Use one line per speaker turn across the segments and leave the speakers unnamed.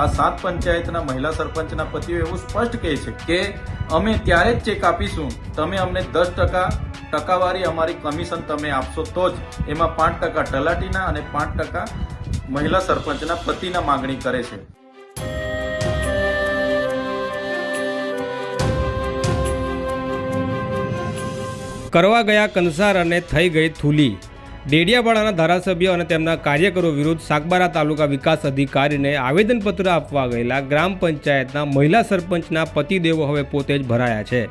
આ સાત પંચાયતના મહિલા સરપંચના પતિઓ એવું સ્પષ્ટ કહે છે કે અમે ત્યારે જ ચેક આપીશું. તમે અમને દસ ટકા ટકાવારી અમારી કમિશન તમે આપશો તો જ. એમાં પાંચ ટકા તલાટીના અને પાંચ ટકા મહિલા સરપંચના પતિના માગણી કરે છે.
કરવા ગયા કંસાર અને થઈ ગઈ થૂલી. ડેડિયાપાડાના ધારાસભ્ય અને તેમના કાર્યકરો વિરુદ્ધ સાગબારા તાલુકા વિકાસ અધિકારીને આવેદનપત્ર આપવા ગયેલા ગ્રામ પંચાયતના મહિલા સરપંચના પતિદેવો હવે પોતે જ ભરાયા છે.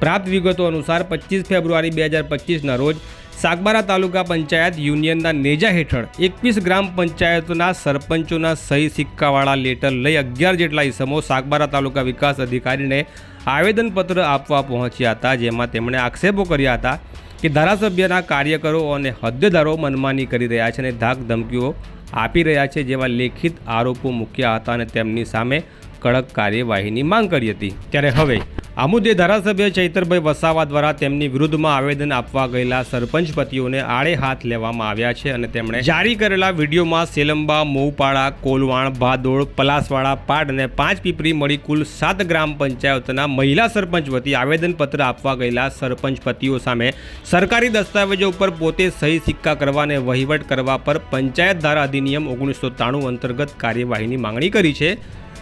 પ્રાપ્ત વિગતો અનુસાર પચીસ ફેબ્રુઆરી બે હજાર પચીસના રોજ સાગબારા તાલુકા પંચાયત યુનિયનના નેજા હેઠળ એકવીસ ગ્રામ પંચાયતોના સરપંચોના સહી સિક્કાવાળા લેટર લઈ અગિયાર જેટલા ઇસમો સાગબારા તાલુકા વિકાસ અધિકારીને આવેદનપત્ર આપવા પહોંચ્યા હતા, જેમાં તેમણે આક્ષેપો કર્યા હતા કે ધારાસભ્યના કાર્યકરો અને હોદ્દેદારો મનમાની કરી રહ્યા છે અને ધાક ધમકીઓ આપી રહ્યા છે જેવા લેખિત આરોપો મૂક્યા હતા અને તેમની સામે કડક કાર્યવાહીની માંગ કરી હતી. ત્યારે હવે આ મુદ્દે ધારાસભ્ય ચૈતરભાઈ વસાવા દ્વારા તેમની વિરુદ્ધમાં આવેદન આપવા ગયેલા સરપંચ પતિઓને આડે હાથ લેવામાં આવ્યા છે અને તેમણે જારી કરેલા વિડીયોમાં સેલંબા મૌપાડા કોલવાણ, ભાદોળ, પલાસવાડા, પાડ અને પાંચ પીપરી મળી કુલ સાત ગ્રામ પંચાયતના મહિલા સરપંચ વતી આવેદનપત્ર આપવા ગયેલા સરપંચ પતિઓ સામે સરકારી દસ્તાવેજો ઉપર પોતે સહી સિક્કા કરવા અને વહીવટ કરવા પર પંચાયત ધારા અધિનિયમ ઓગણીસો ત્રાણું અંતર્ગત કાર્યવાહીની માંગણી કરી છે.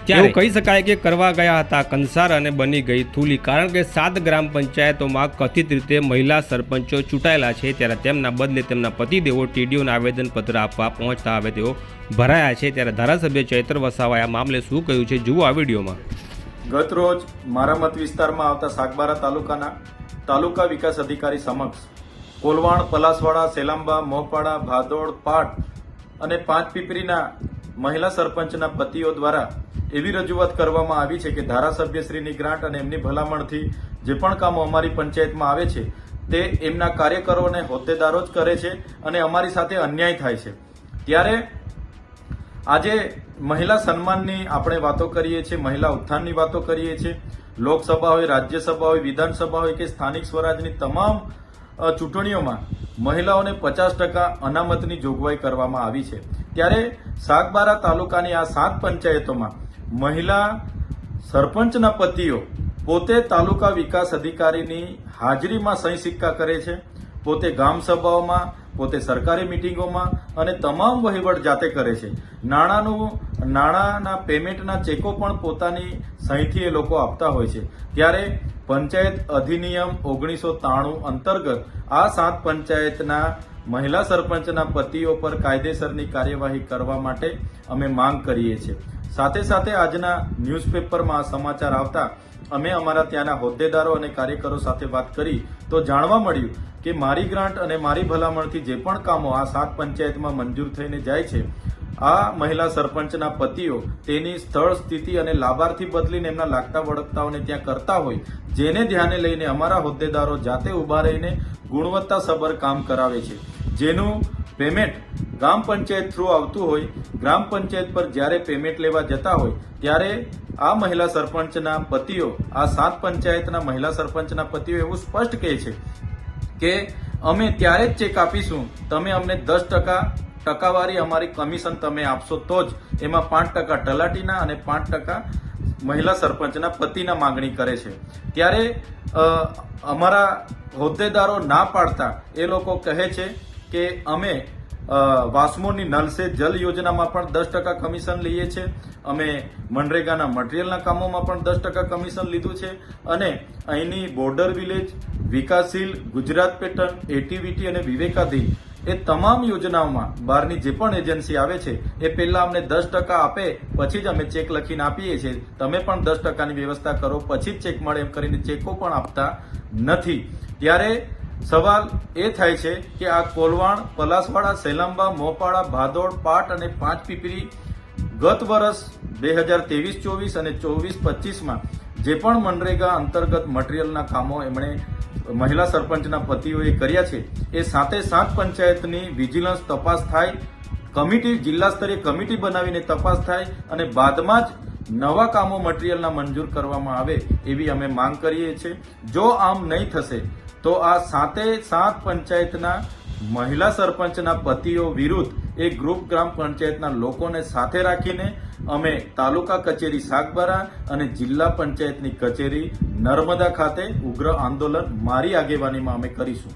ત્યારે કહી શકાય કે કરવા ગયા હતા કંસાર અને બની ગઈ થૂલી. કારણ કે સાત ગ્રામ પંચાયતોમાં કથિત રીતે મહિલા સરપંચો ચૂંટાયેલા છે ત્યારે તેમના બદલે તેમના પતિદેવો ટીડીઓને આવેદનપત્ર આપવા પહોંચતા હવે તેઓ ભરાયા છે ત્યારે ધારાસભ્ય ચૈત્ર વસાવાએ આ મામલે શું કહ્યું છે જુઓ આ વિડીયોમાં.
ગત રોજ મારા મત વિસ્તારમાં આવતા સાગબારા તાલુકાના તાલુકા વિકાસ અધિકારી સમક્ષ કોલવાણ પલાસવાડા સેલાંબા મોહપાડા ભાદોડ પાટ અને પાંચ પીપરીના મહિલા સરપંચના પતિઓ દ્વારા એવી રજૂઆત કરવામાં આવી છે કે ધારાસભ્યશ્રીની ગ્રાન્ટ અને એમની ભલામણથી જે પણ કામો અમારી પંચાયતમાં આવે છે, તે એમના કાર્યકરો અને હોદ્દેદારો જ કરે છે અને અમારી સાથે અન્યાય થાય છે. ત્યારે આજે મહિલા સન્માનની આપણે વાતો કરીએ છીએ, મહિલા ઉત્થાનની વાતો કરીએ છીએ. લોકસભા હોય, રાજ્યસભા હોય, વિધાનસભા હોય કે સ્થાનિક સ્વરાજની તમામ ચૂંટણીઓમાં મહિલાઓને પચાસ ટકા અનામતની જોગવાઈ કરવામાં આવી છે. ત્યારે સાગબારા તાલુકાની આ સાત પંચાયતોમાં મહિલા સરપંચના પતિઓ પોતે તાલુકા વિકાસ અધિકારીની હાજરીમાં સહી સિક્કા કરે છે. પોતે ગામ સભાઓમાં, પોતે સરકારી મિટિંગોમાં અને તમામ વહીવટ જાતે કરે છે. નાણાંનું, નાણાંના પેમેન્ટના ચેકો પણ પોતાની સહીથી એ લોકો આપતા હોય છે. ત્યારે પંચાયત અધિનિયમ ઓગણીસો ત્રાણું અંતર્ગત આ સાત પંચાયતના મહિલા સરપંચના પતિઓ પર કાયદેસરની કાર્યવાહી કરવા માટે અમે માંગ કરીએ છીએ. સાથે સાથે આજના ન્યૂઝપેપરમાં સમાચાર આવતા અમે અમારા ત્યાંના હોદ્દેદારો અને કાર્યકરો સાથે વાત કરી તો જાણવા મળ્યું કે મારી ગ્રાન્ટ અને મારી ભલામણથી જે પણ કામો આ સાત પંચાયતમાં મંજૂર થઈને જાય છે, આ મહિલા સરપંચના પતિઓ તેની સ્થળ, સ્થિતિ અને લાભાર્થી બદલીને એમના લાગતા વળગતાઓને ત્યાં કરતા હોય, જેને ધ્યાને લઈને અમારા હોદ્દેદારો જાતે ઊભા રહીને ગુણવત્તાસભર કામ કરાવે છે. જેનું પેમેન્ટ ગ્રામ પંચાયત થ્રુ આવતું હોય, ગ્રામ પંચાયત પર જ્યારે પેમેન્ટ લેવા જતા હોય, ત્યારે આ મહિલા સરપંચના પતિઓ, આ સાત પંચાયતના મહિલા સરપંચના પતિઓ એવું સ્પષ્ટ કહે છે કે અમે ત્યારે જ ચેક આપીશું. તમે અમને દસ ટકા ટકાવારી અમારી કમિશન તમે આપશો તો જ. એમાં પાંચ ટકા તલાટીના અને પાંચ ટકા મહિલા સરપંચના પતિના માગણી કરે છે. ત્યારે અમારા હોદ્દેદારો ના પાડતા એ લોકો કહે છે કે અમે વાસ્મોની નલ સે જલ યોજનામાં પણ દસ ટકા કમિશન લઈએ છીએ અમે મનરેગાના મટીરિયલના કામોમાં પણ દસ ટકા કમિશન લીધું છે. અને અહીંની બોર્ડર વિલેજ, વિકાસશીલ, ગુજરાત પેટર્ન, એટીવીટી અને વિવેકાધીન એ તમામ યોજનાઓમાં બહારની જે પણ એજન્સી આવે છે, એ પહેલાં અમને દસ ટકા આપે, પછી જ અમે ચેક લખીને આપીએ છીએ. તમે પણ દસ ટકાની વ્યવસ્થા કરો, પછી જ ચેક મળે એમ કરીને ચેકો પણ આપતા નથી. ત્યારે સવાલ એ થાય છે કે આ કોલવાણ, પલાસવાડા, સેલંબા, મોપાડા, ભાદોડ, પાટ અને પાંચ પીપરી ગત વર્ષ બે હજાર ત્રેવીસ, ચોવીસ અને ચોવીસ પચીસમાં જે પણ મનરેગા અંતર્ગત મટીરિયલના કામો એમણે મહિલા સરપંચના પતિઓએ કર્યા છે, એ સાતે સાત પંચાયતની વિજિલન્સ તપાસ થાય, કમિટી, જિલ્લા સ્તરીય કમિટી બનાવીને તપાસ થાય અને બાદમાં જ નવા કામો મટીરિયલના મંજૂર કરવામાં આવે એવી અમે માંગ કરીએ છીએ. જો આમ નહીં થશે તો આ સાતે સાત પંચાયતના મહિલા સરપંચના પતિઓ વિરુદ્ધ એ ગ્રુપ ગ્રામ પંચાયતના લોકોને સાથે રાખીને અમે તાલુકા કચેરી સાગબારા અને જિલ્લા પંચાયતની કચેરી નર્મદા ખાતે ઉગ્ર આંદોલન મારી આગેવાનીમાં અમે કરીશું.